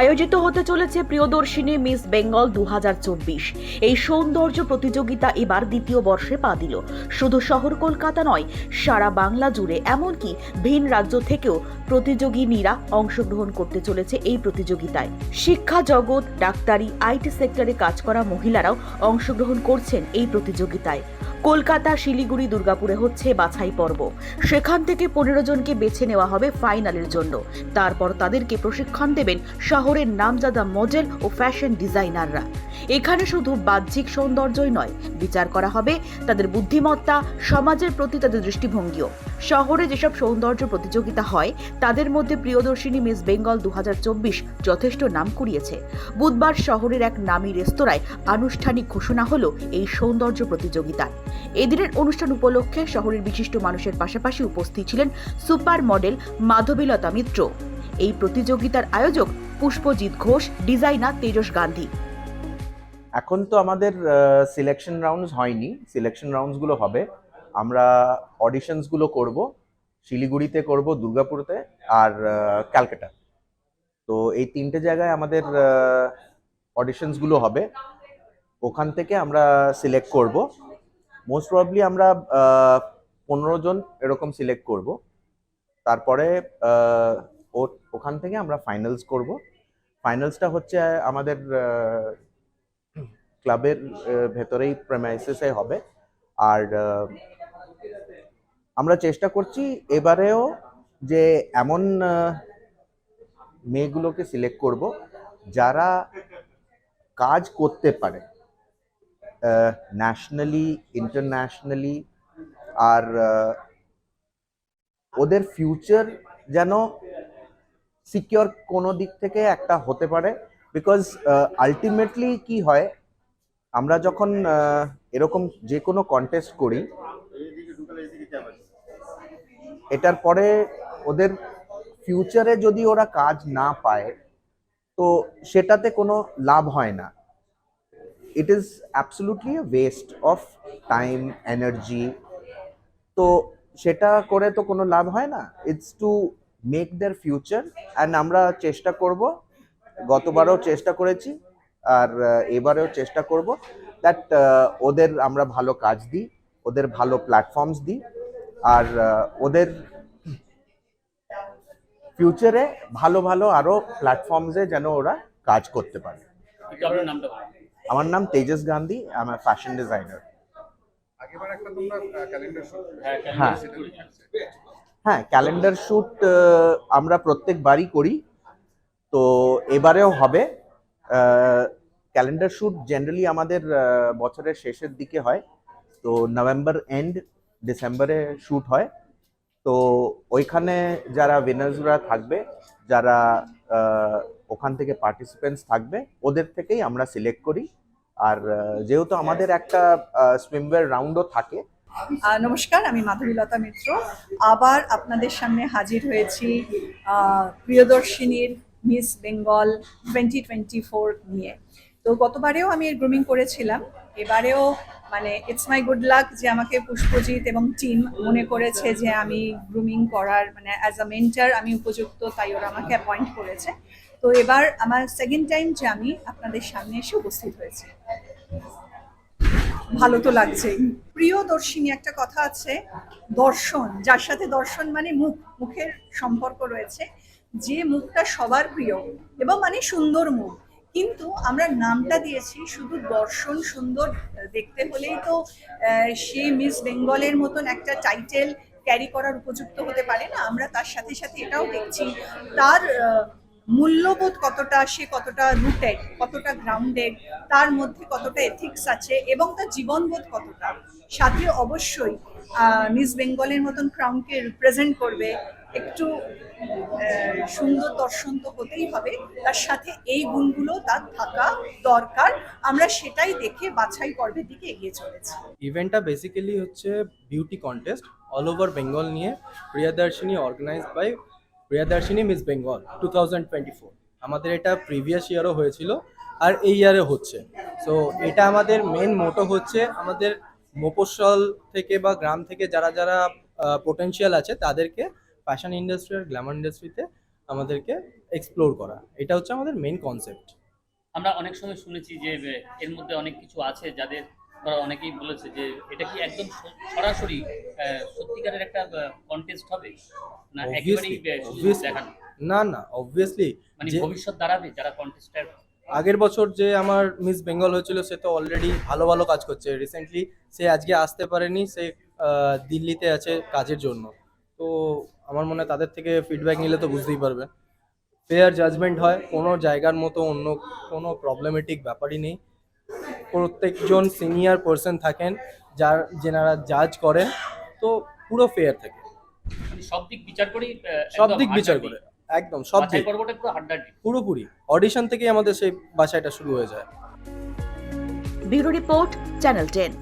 আয়োজিত হতে চলেছে প্রিয়দর্শিনী মিস বেঙ্গল দু হাজার চব্বিশ। এই সৌন্দর্য প্রতিযোগিতা এবার দ্বিতীয় বর্ষে পা দিল। শুধু শহর কলকাতা নয়, সারা বাংলা জুড়ে, এমনকি ভিন রাজ্য থেকেও প্রতিযোগিনীরা অংশগ্রহণ করতে চলেছে এই প্রতিযোগিতায়। শিক্ষা জগৎ, ডাক্তারি, আইটি সেক্টরে কাজ করা মহিলারাও অংশগ্রহণ করছেন এই প্রতিযোগিতায়। কলকাতা, শিলিগুড়ি, দুর্গাপুরে হচ্ছে বাছাই পর্ব। সেখান থেকে পনেরো জনকে বেছে নেওয়া হবে ফাইনালের জন্য। তারপর তাদেরকে প্রশিক্ষণ দেবেন শহরের নামজাদা মডেল ও ফ্যাশন ডিজাইনাররা। এখানে শুধু বাহ্যিক সৌন্দর্যই নয়, বিচার করা হবে তাদের বুদ্ধিমত্তা, সমাজের প্রতি তাদের দৃষ্টিভঙ্গিও। শহরে যেসব সৌন্দর্য প্রতিযোগিতা হয়, তাদের মধ্যে প্রিয়দর্শিনী মিস বেঙ্গল দু যথেষ্ট নাম কুড়িয়েছে। বুধবার শহরের এক নামী রেস্তোরাঁয় আনুষ্ঠানিক ঘোষণা হলো এই সৌন্দর্য প্রতিযোগিতার এদিনের অনুষ্ঠান উপলক্ষে শহরের বিশিষ্ট মানুষের পাশাপাশি উপস্থিত ছিলেন সুপার মডেল মাধবীলতা মিত্র। এই প্রতিযোগিতার আয়োজক পুষ্পজিৎ ঘোষ, ডিজাইনার তেজস গান্ধী। এখন তো আমাদের সিলেকশন রাউন্ডস হয়নি। সিলেকশন রাউন্ডসগুলো হবে। আমরা অডিশনসগুলো করব। শিলিগুড়িতে করব, দুর্গাপুরতে আর ক্যালকাটা। তো এই তিনটে জায়গায় আমাদের অডিশনসগুলো হবে। ওখান থেকে আমরা সিলেক্ট করব। মোস্ট প্রবলি আমরা পনেরো জন এরকম সিলেক্ট করব। তারপরে ওখান থেকে আমরা ফাইনালস করব। ফাইনালসটা হচ্ছে আমাদের ক্লাবের ভেতরেই প্রেমাইসিসে হবে। আর আমরা চেষ্টা করছি এবারেও যে এমন মেয়েগুলোকে সিলেক্ট করব যারা কাজ করতে পারে ন্যাশনালি ইন্টারন্যাশনালি আর ওদের ফিউচার যেন সিকিওর কোনো দিক থেকে একটা হতে পারে। বিকজ আলটিমেটলি কি হয় আমরা যখন এরকম যে কোনো কন্টেস্ট করি, এটার পরে ওদের ফিউচারে যদি ওরা কাজ না পায়, তো সেটাতে কোনো লাভ হয় না। It is absolutely waste of time energy তো সেটা করে তো কোনো লাভ হয় না। It's to make their future and আমরা চেষ্টা করব, গতবারও চেষ্টা করেছি আর এবারেও চেষ্টা করব দ্যাট ওদের আমরা ভালো কাজ দিই ওদের ভালো প্ল্যাটফর্মস দিই আর ওদের ফিউচারে ভালো ভালো আরও প্ল্যাটফর্মসে যেন ওরা কাজ করতে পারে। আমার নাম তেজস গান্ধী আমার ফ্যাশন ডিজাইনার একটা তোমরা ক্যালেন্ডার শুট হ্যাঁ, হ্যাঁ। হ্যাঁ ক্যালেন্ডার শ্যুট আমরা প্রত্যেকবারই করি। তো এবারেও হবে। ক্যালেন্ডার শ্যুট জেনারেলি আমাদের বছরের শেষের দিকে হয়। তো নভেম্বর এন্ড ডিসেম্বরে শ্যুট হয়। তো ওইখানে যারা উইনার্সরা থাকবে, যারা ওখান থেকে পার্টিসিপেন্টস থাকবে, ওদের থেকেই আমরা সিলেক্ট করি। আর যেহেতু আমাদের একটা সুইমওয়্যার রাউন্ডও থাকে। নমস্কার, আমি মাধবীলতা মিত্র। আবার আপনাদের সামনে হাজির হয়েছি প্রিয়দর্শিনীর miss Bengal twenty twenty four নিয়ে। তো গতবারেও আমি এর গ্রুমিং করেছিলাম। এবারেও মানে ইটস মাই গুড লাক যে আমাকে পুষ্পজিৎ এবং টিম মনে করেছে যে আমি গ্রুমিং করার মানে অ্যাজ আ মেন্টার আমি উপযুক্ত, তাই ওরা আমাকে অ্যাপয়েন্ট করেছে। তো এবার আমার সেকেন্ড টাইম যে আমি আপনাদের সামনে এসে উপস্থিত হয়েছি। ভালো তো লাগছেই। প্রিয়দর্শিনী একটা কথা আছে, দর্শন, যার সাথে দর্শন মানে মুখ, মুখের সম্পর্ক রয়েছে। যে মুখটা সবার প্রিয় এবং মানে সুন্দর মুখ। কিন্তু আমরা নামটা দিয়েছি শুধু দর্শন সুন্দর দেখতে হলেই তো সে মিস বেঙ্গলের মতন একটা টাইটেল ক্যারি করার উপযুক্ত হতে পারে না। আমরা তার সাথে সাথে এটাও দেখছি। তার মূল্যবোধ কতটা, সে কতটা রুটেড কতটা গ্রাউন্ডেড তার মধ্যে কতটা এথিক্স আছে এবং তার জীবনবোধ কতটা। সাথে অবশ্যই মিস বেঙ্গলের মতন ক্রাউনকে রিপ্রেজেন্ট করবে। একটু সুন্দর দর্শন তো হতেই হবে। তার সাথে এই গুণগুলো তার থাকা দরকার। আমরা সেটাই দেখে বাছাই পর্বের দিকে এগিয়ে চলেছি। ইভেন্টটা বেসিক্যালি হচ্ছে beauty contest all over Bengal নিয়ে। Priyadarshini organise by Priyadarshini miss Bengal two thousand twenty four আমাদের এটা প্রিভিয়াস ইয়ারও হয়েছিল আর এই ইয়ারে হচ্ছে। সো এটা আমাদের মেন মোটো হচ্ছে আমাদের মফস্বল থেকে বা গ্রাম থেকে যারা যারা পোটেনশিয়াল আছে তাদেরকে ফ্যাশন ইন্ডাস্ট্রি আর গ্ল্যামার ইন্ডাস্ট্রিতে আমাদেরকে এক্সপ্লোর করা। এটা হচ্ছে আমাদের মেন কনসেপ্ট আমরা অনেক সময় শুনেছি যে এর মধ্যে অনেক কিছু আছে যাদের অনেকেই বলেছে যে এটা কি একদম সরাসরি সত্যিকারের একটা কন্টেস্ট হবে? না একেবারেই. দেখানো? না না অবভিয়াসলি মানে ভবিষ্যৎ দাঁড়াবে যারা কন্টেস্টার আগের বছর যে আমার মিস বেঙ্গল হয়েছিল সে তো অলরেডি ভালো ভালো কাজ করছে। রিসেন্টলি সে আজকে আসতে পারেনি সে দিল্লিতে আছে কাজের জন্য। তো আমার মনে হয় তাদের থেকে ফিডব্যাক নিলে তো বুঝতেই পারবে। ফেয়ার জাজমেন্ট হয় কোনো জায়গার মতো অন্য কোনো প্রবলেমেটিক ব্যাপারই নেই। প্রত্যেকজন সিনিয়র পার্সন থাকেন যার যেনারা জাজ করেন তো পুরো ফেয়ার থাকে। মানে সব দিক বিচার করেই সব দিক বিচার করে একদম সব দিক। পুরোপুরি। অডিশন থেকেই আমাদের সেই বাসাটা শুরু হয়ে যায়। Bureau report channel ten.